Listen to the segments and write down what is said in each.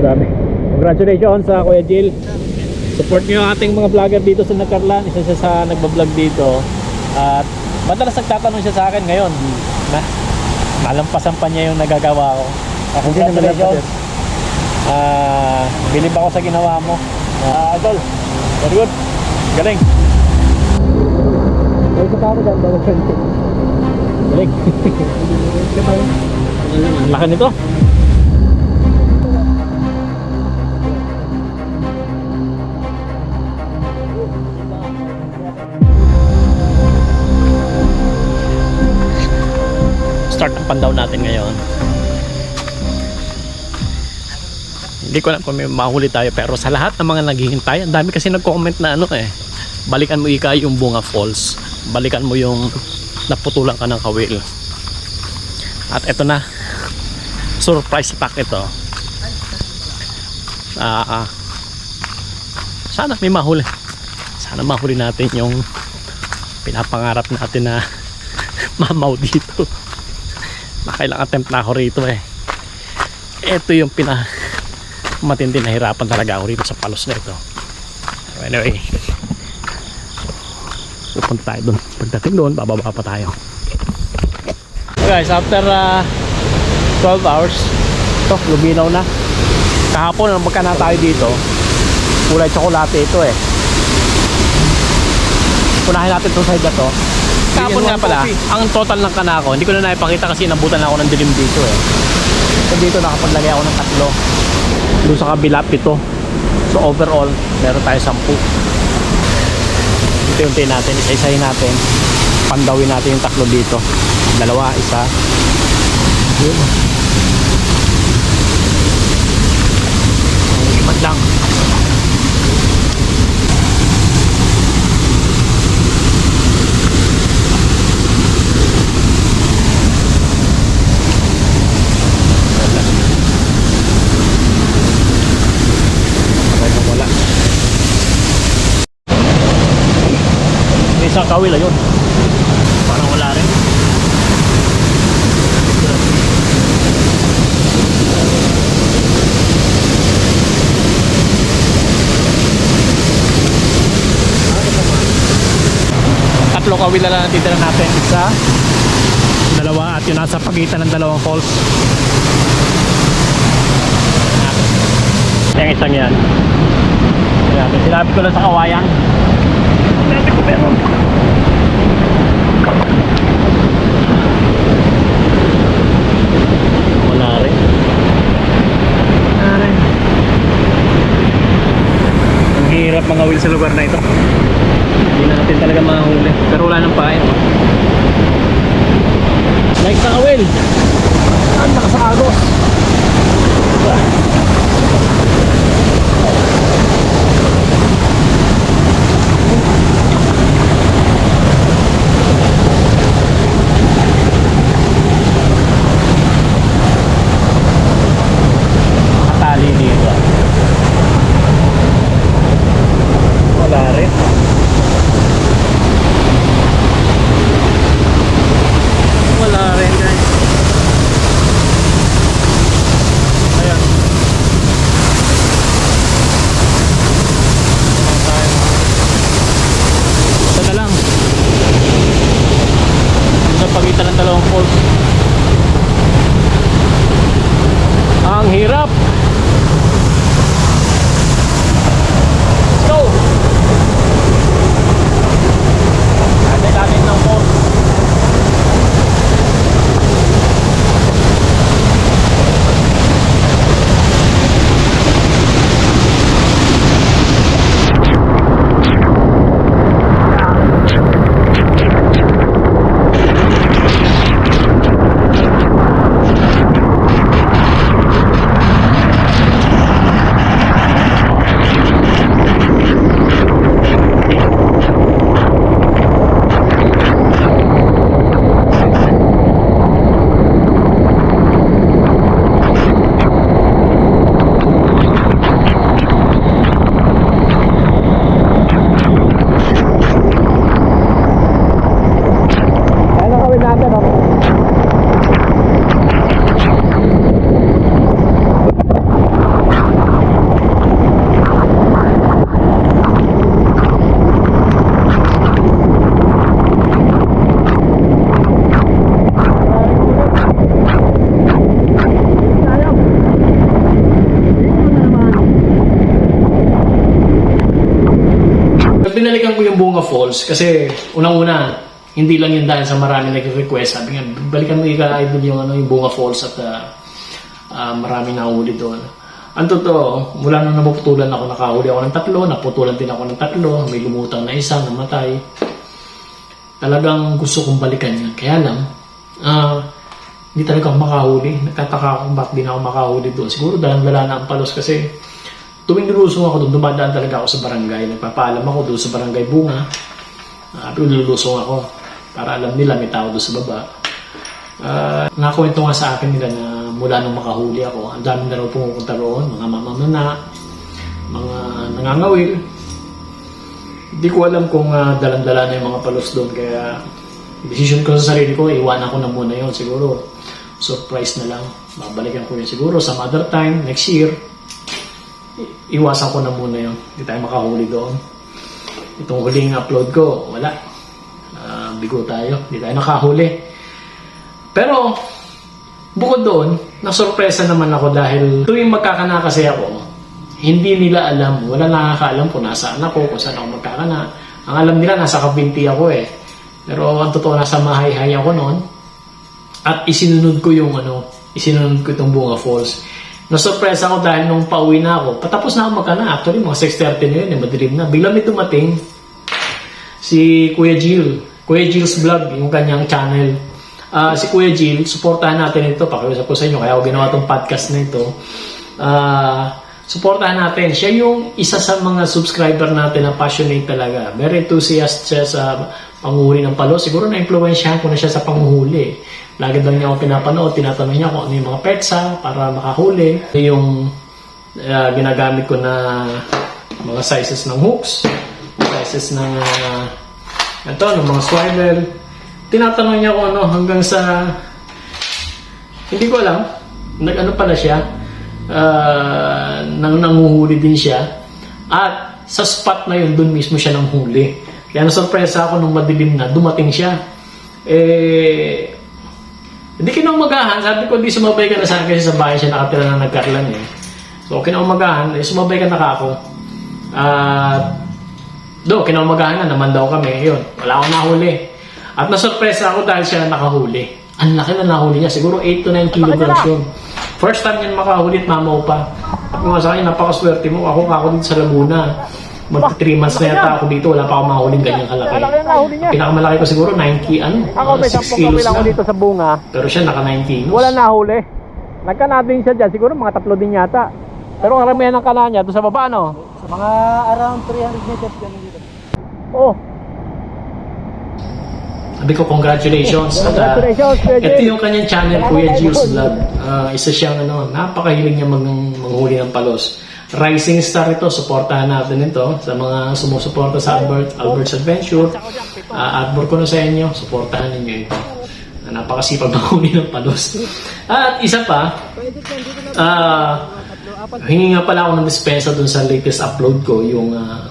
Grabe. Congratulations sa Kuya Jill. Support niyo ang ating mga vlogger dito sa Nagkarlan. Isa siya sa nagbablog dito. At madalas nagtatanong siya sa akin ngayon na malampasan pa niya yung nagagawa ko. Ah, Hindi naman Congratulations. Ah, bilib ako sa ginawa mo. Ah, Idol. Very good. Galing. Isa pa ako dyan, nito. Galing. Ang laki nito. Start ang pandaw natin ngayon. Hindi ko alam kung may mahuli tayo pero sa lahat ng mga naghihintay, ang dami kasi nagko-comment na ano eh. Balikan mo ika yung Bunga Falls. Balikan mo yung naputulan ka ng kawil. At ito na. Surprise attack ito. Ah, ah. sana may mahuli. Sana mahuli natin yung pinapangarap natin na mamaw dito. Nakailang attempt na ako rito eh. Ito yung pina matindi na hirapan talaga ako rito sa palos na ito. Anyway, pupunta tayo doon. Pagdating doon, bababa pa tayo. guys, after uh, 12 hours, ito, luminaw na. Kahapon, magka na tayo dito, kulay tsokolate ito eh. Punahin natin itong side na to. Kahapon nga pala, ang total ng kanako, hindi ko na naipakita kasi nabutan ako ng dilim dito eh. So dito nakapaglagay ako ng tatlo. Doon sa kabila, pito. So overall, meron tayo sampu. Unti-unti natin, isa-isahin natin. Pandawin natin yung tatlo dito. Dalawa, isa. Yun. Lipat lang. Patay na wala. May isang kawil ayun. Parang wala rin. Tatlo kawil na lang ang titira natin. Isa, dalawa at yun nasa pagitan ng dalawang falls. Yung isang yan. Yan, sinabi ko lang sa kawayan. Meron. Wala rin. Wala rin. Ang hirap mga wheel sa lugar na ito. Hindi na natin talaga mahuli. Pero wala nang pain. Like sa kawil. Ang nakasagos. Nakatali Falls kasi unang-una, hindi lang yun dahil sa marami nag-request. Sabi nga, balikan mo ika idol yung, ano, yung Bunga Falls at ah, ah, marami nahuli doon. Ang totoo, mula nung napuputulan ako, nakahuli ako ng tatlo, naputulan din ako ng tatlo, may lumutang na isa, namatay. Talagang gusto kong balikan yan. Kaya lang, ah, hindi talaga makahuli. Nagtataka ako kung bakit di ako makahuli doon. Siguro dahil wala na ang palos kasi tuwing nilusong ako doon, dumadaan talaga ako sa barangay. Nagpapaalam ako doon sa barangay Bunga. Uh, pero nilusong ako para alam nila may tao doon sa baba. Uh, nakakwento nga sa akin nila na mula nung makahuli ako, ang dami na raw pumupunta roon, mga mamamana, mga nangangawil. Hindi ko alam kung uh, dalan-dala na yung mga palos doon kaya decision ko sa sarili ko, iwanan ko na muna yon siguro. Surprise na lang. Babalikan ko yun siguro sa mother time, next year. Iwasan ko na muna yon Hindi tayo makahuli doon. Itong huling upload ko, wala. Ah, bigo tayo. Hindi tayo nakahuli. Pero, bukod doon, nasurpresa naman ako dahil tuwing magkakana kasi ako, hindi nila alam, wala nakakaalam kung nasaan ako, kung saan ako magkakana. Ang alam nila, nasa kabinti ako eh. Pero ang totoo, nasa mahayhay ako noon. At isinunod ko yung ano, isinunod ko itong Bunga Falls. Nasurpresa ako dahil nung pauwi na ako, patapos na ako magkana. Actually, mga 6.30 na yun, eh, madilim na. Bigla may dumating si Kuya Jill. Kuya Jill's Vlog, yung kanyang channel. Ah, si Kuya Jill, supportahan natin ito. Pakiusap ko sa inyo, kaya ako ginawa itong podcast na ito. Ah, supportahan natin. Siya yung isa sa mga subscriber natin na passionate talaga. Very enthusiast siya sa panguhuli ng palo. Siguro na-influensyahan ko na siya sa panguhuli. Lagi daw niya ako pinapanood, tinatanong niya kung ano yung mga petsa para makahuli. Yung ah, ginagamit ko na mga sizes ng hooks, sizes ng uh, ito, ng mga swivel. Tinatanong niya kung ano hanggang sa hindi ko alam. Nag-ano pala siya. ah, nang nanguhuli din siya. At sa spot na yun, dun mismo siya nang huli. Kaya nasurpresa ako nung madilim na, dumating siya. Eh, hindi kinaumagahan. Sabi ko, di sumabay ka na sa akin kasi sa bahay siya nakatira na nagkarlan eh. So, kinaumagahan, eh, sumabay ka na ka ako. At, do, kinaumagahan na naman daw kami. Yun, wala akong nahuli. At nasurpresa ako dahil siya nakahuli. Ang laki na nahuli niya. Siguro 8 to 9 kilograms yun. First time niya makahuli at mamaw pa. At nga sa akin, napakaswerte mo. Ako ako dito sa Laguna. Mag 3 months na yata ako dito. Wala pa akong mahuling ganyang kalaki. Pinakamalaki ko siguro 90, ano? Ako may 6 10 kilos kapil ako lang. dito sa bunga. Pero siya naka 90 kilos. Wala nahuli. Nagkana din siya dyan. Siguro mga tatlo din yata. Pero ang karamihan ng kana niya doon sa baba, no? Mga around 300 meters yan dito. Oh, Sabi ko, congratulations. At, ah, congratulations, Kuya ito Jay. yung kanyang channel, Kuya Gilles Vlog. Ah, isa siyang ano, napakahilig niya mag manghuli ng palos. Rising star ito, supportahan natin ito sa mga sumusuporta sa Albert, Albert's Adventure. Uh, advert ko na sa inyo, supportahan ninyo ito. Ah, napakasipag manghuli ng palos. At isa pa, ah, hingi nga pala ako ng dispensa dun sa latest upload ko, yung ah,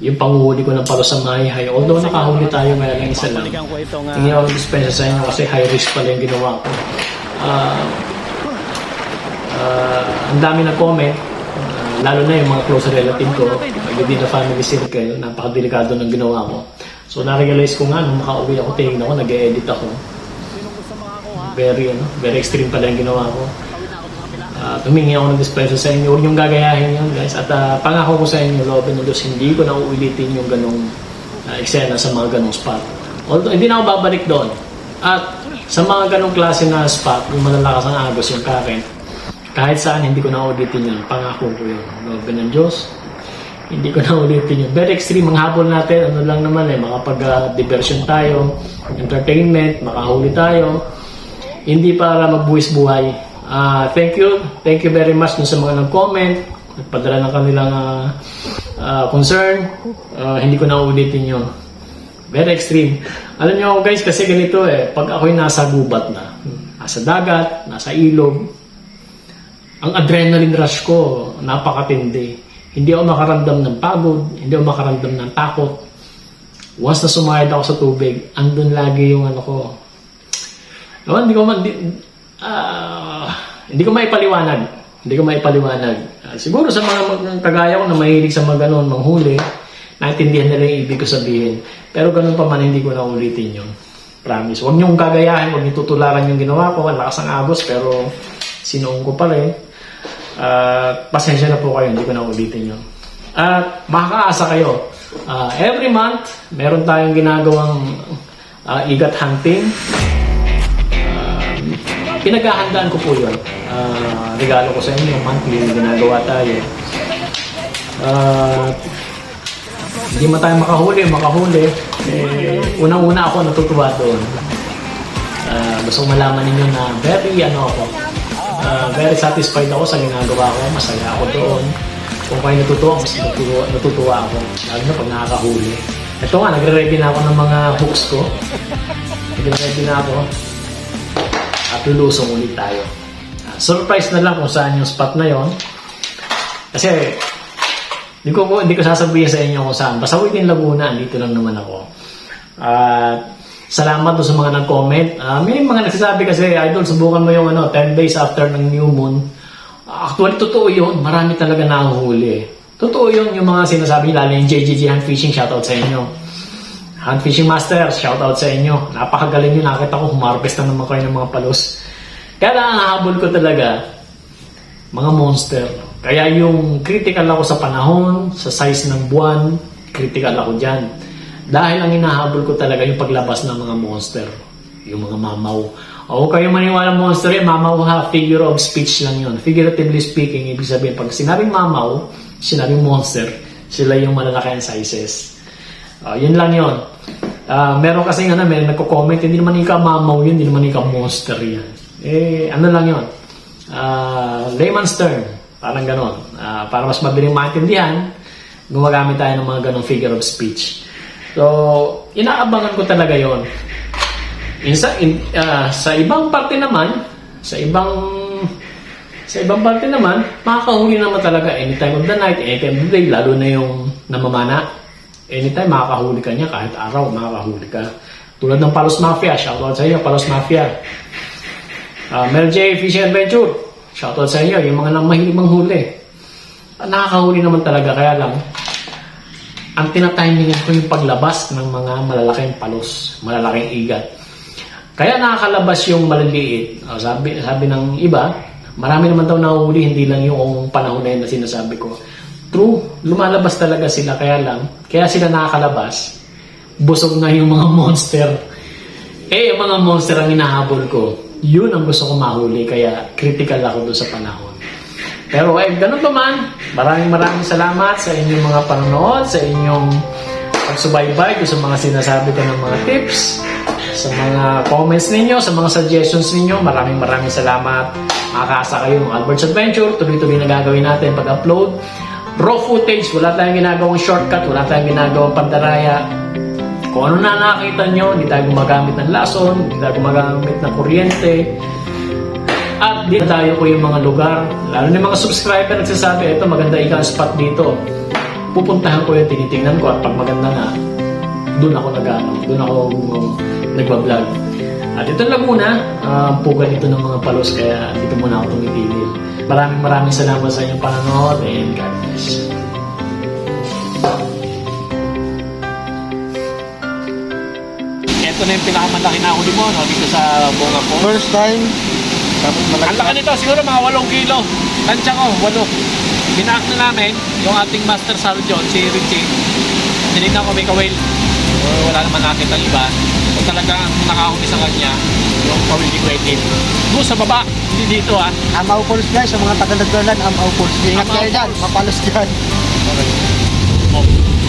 yung panguhuli ko ng palos sa Mahihay. Although nakahuli tayo ngayon ng isa lang. Hindi ako dispensa sa inyo kasi high risk pala yung ginawa ko. Ah, ah, ang dami na comment, ah, lalo na yung mga close relative ko, within the family circle, napakadelikado ng ginawa ko. So na-realize ko nga nung makauwi ako, tingin ako, nag-edit ako. Very, ano, very extreme pala yung ginawa ko. Uh, tumingi ako ng dispensa sa inyo. Huwag niyong gagayahin yun, guys. At ah, pangako ko sa inyo, Robin ng Diyos, hindi ko na uulitin yung ganong ah, eksena sa mga ganong spot. Although, hindi na ako babalik doon. At sa mga ganong klase na spot, yung malalakas ang agos, yung current, kahit saan, hindi ko na ulitin yun. Pangako ko yun. Robin ng Diyos, hindi ko na ulitin yun. Very extreme. Ang habol natin, ano lang naman eh, makapag-diversion tayo, entertainment, makahuli tayo, hindi para magbuwis buhay. Ah, thank you. Thank you very much sa mga nag-comment, nagpadala ng kanilang ah, ah, concern. Ah, hindi ko na ulitin yun. Very extreme. Alam niyo guys, kasi ganito eh, pag ako'y nasa gubat na, nasa dagat, nasa ilog, ang adrenaline rush ko, napakatindi. Hindi ako makaramdam ng pagod, hindi ako makaramdam ng takot. Once na sumayad ako sa tubig, andun lagi yung ano ko. Ewan, hindi ko man, di, ah, hindi ko maipaliwanag. Hindi ko maipaliwanag. Ah, siguro sa mga kagaya ko na mahilig sa mga ganun, manghuli, naintindihan nila yung ibig ko sabihin. Pero ganun pa man, hindi ko na ulitin yun. Promise. Huwag niyong gagayahin, huwag niyong tutularan yung ginawa ko. Ang lakas ng agos, pero sinuong ko pa rin. At pasensya na po kayo, hindi ko na ulitin yun. At makakaasa kayo. Ah, every month, meron tayong ginagawang ah, igat hunting. Ah, pinaghahandaan ko po yun. Ah, regalo ko sa inyo, monthly, ginagawa tayo. At hindi man tayo makahuli, makahuli. Eh, unang-una ako natutuwa doon. Ah, gusto malaman ninyo na very ano ako, ah, very satisfied ako sa ginagawa ko, masaya ako doon. Kung kayo natutuwa, mas natutuwa, natutuwa ako, lalo na pag nakakahuli. Ito nga, nagre-ready na ako ng mga hooks ko. Nagre-ready na ako. At lulusong ulit tayo. Ah, surprise na lang kung saan yung spot na yon. Kasi, hindi ko, hindi ko sasabihin sa inyo kung saan. Basta within Laguna, dito lang naman ako. At salamat doon sa mga nag-comment. Ah, may mga nagsasabi kasi, Idol, subukan mo yung ano, 10 days after ng new moon. Ah, Actually, totoo yun. Marami talaga nahuhuli. Totoo yun yung mga sinasabi, lalo yung JJJ Hunt Fishing, shoutout sa inyo. Hunt Fishing Master, shoutout sa inyo. Napakagaling yun. Nakita ko, humarvest na naman kayo ng mga palos. Kaya lang, ang habol ko talaga, mga monster. Kaya yung critical ako sa panahon, sa size ng buwan, critical ako dyan. Dahil ang hinahabol ko talaga yung paglabas ng mga monster. Yung mga mamaw. O kayo maniwala monster yan, mamaw ha, figure of speech lang yun. Figuratively speaking, ibig sabihin, pag sinabing mamaw, sinabing monster, sila yung malalaki ang sizes. Ah, yun lang yun. Ah, meron kasi na, may nagko-comment, hindi naman ikaw mamaw yun, hindi naman ikaw monster yan. Eh, ano lang yun? Ah, layman's term. Parang ganon. Ah, para mas madaling maintindihan, gumagamit tayo ng mga ganong figure of speech. So, inaabangan ko talaga yon. Isa, in, ah, sa ibang parte naman, sa ibang sa ibang parte naman, makakahuli naman talaga anytime of the night, anytime of the day, lalo na yung namamana. Anytime makakahuli ka niya, kahit araw makakahuli ka. Tulad ng Palos Mafia, shoutout sa iyo, Palos Mafia. Uh, Mel J. Fishing Adventure, shoutout sa inyo, yung mga nang mahilig manghuli. Ah, nakakahuli naman talaga, kaya lang, ang tinatimingan ko yung paglabas ng mga malalaking palos, malalaking igat. Kaya nakakalabas yung maliliit. Ah, sabi, sabi ng iba, marami naman daw nahuhuli, hindi lang yung panahon na yun na sinasabi ko. True, lumalabas talaga sila, kaya lang, kaya sila nakakalabas, busog na yung mga monster. Eh, yung mga monster ang hinahabol ko, yun ang gusto ko mahuli, kaya critical ako doon sa panahon. Pero eh, ganun pa man, maraming maraming salamat sa inyong mga panonood, sa inyong pagsubaybay ko sa mga sinasabi ko ng mga tips, sa mga comments ninyo, sa mga suggestions ninyo. Maraming maraming salamat. Makakaasa kayo ng Albert's Adventure. Tuloy-tuloy na gagawin natin pag-upload. Raw footage, wala tayong ginagawang shortcut, wala tayong ginagawang pandaraya. Kung ano na nakita nyo, hindi tayo gumagamit ng lason, hindi tayo gumagamit ng kuryente. At dito tayo po yung mga lugar. Lalo na yung mga subscriber nagsasabi, ito maganda ika ang spot dito. Pupuntahan ko yung tinitingnan ko at pag maganda nga, doon ako nag doon ako um, nagbablog. At ito lang muna, uh, pugal ito ng mga palos kaya dito muna ako tumitigil. Maraming maraming salamat sa inyong panonood and God bless. Ito na yung pinakamalaki na huli mo no, dito sa bunga po. First time, tapos Ang laki nito, siguro mga 8 kilo. Tansya ko, 8. Binaak na namin yung ating master sergeant, si Richie. Tinignan ko may kawil. Uh, wala naman nakita ang iba. So talaga ang nakahuli sa kanya, yung kawil decorative. Doon sa baba, hindi dito ah. Amaw Falls guys, sa mga taga-nagdalan, Amaw Falls. Ingat kayo dyan, mapalos dyan. Oh.